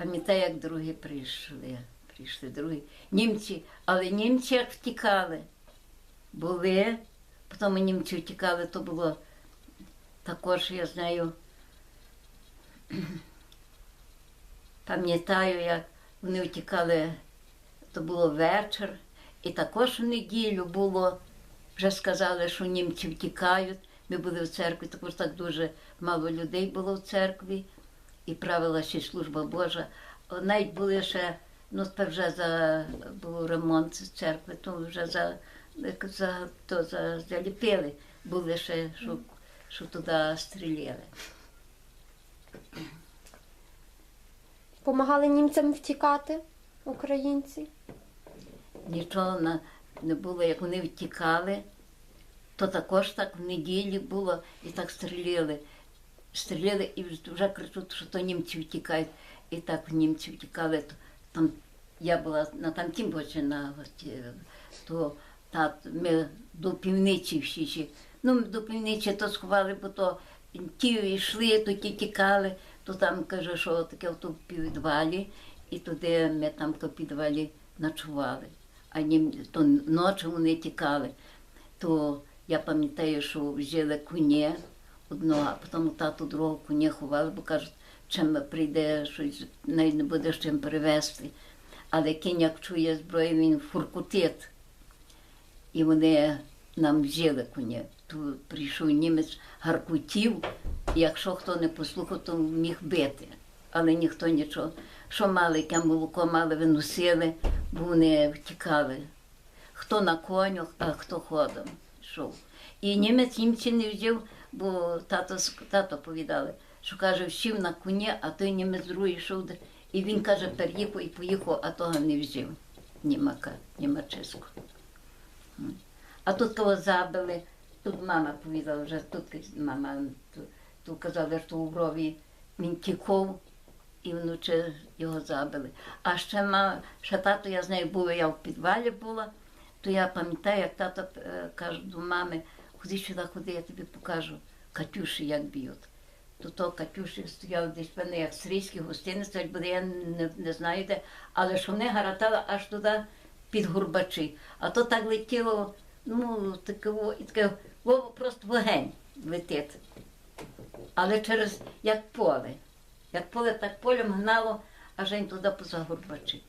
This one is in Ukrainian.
Пам'ятаю, як другі прийшли. Прийшли другі. Німці, але німці як втікали. Були, потім німці втікали, то було також, я знаю, пам'ятаю, як вони втікали, то було вечір, і також в неділю було, вже сказали, що німці втікають. Ми були в церкві, також так дуже мало людей було в церкві, і правила ще служба Божа. Навіть були ще, ну тепер вже за був ремонт церкви, то вже за, за, то за, заліпили, були ще, що, що туди стріляли. Помагали німцям втікати українці. Нічого не було, як вони втікали, то також так в неділі було і так стріляли. Стріляли і вже кричуть, що то німці втікають. І так німці втікали. Там, я була на там тім боці, на, е, то та, ми до півниці всі. ще. Ну, до півниці то сховали, бо то ті йшли, то ті тікали, то там каже, що таке в підвалі, і туди ми там в підвалі ночували. А нім, то ночі вони тікали. То я пам'ятаю, що взяли коні одного, а потім тату другого коня ховали, бо кажуть, чим прийде щось, навіть не буде чим перевезти. Але кінь, як чує зброю, він фуркутить. І вони нам взяли коня. То прийшов німець гаркутів, якщо хто не послухав, то міг бити. Але ніхто нічого. Що мали, яке молоко мали, виносили, бо вони втікали. Хто на конях, а хто ходом йшов. І німець німці не взяв, бо тато, тато повідали, що каже, сів на коні, а той німець другий йшов. І він каже, переїхав і поїхав, а того не взяв. Німака, німачиску. А тут кого забили, тут мама повідала, вже тут мама тут, тут казали, що у брові він тікав і вночі його забили. А ще ма, ще тато, я знаю, була, я в підвалі була, то я пам'ятаю, як тато е, каже до мами, ходи сюди, ходи, я тобі покажу Катюші, як б'ють. То то Катюші стояли десь певне, як сирійські гостиниці, бо я не, не знаю де, але що вони гаратали аж туди під Гурбачі. А то так летіло, ну, таке, і таке, просто вогень летить. Але через як поле. Як поле, так полем гнало, аж він туди поза Гурбачі.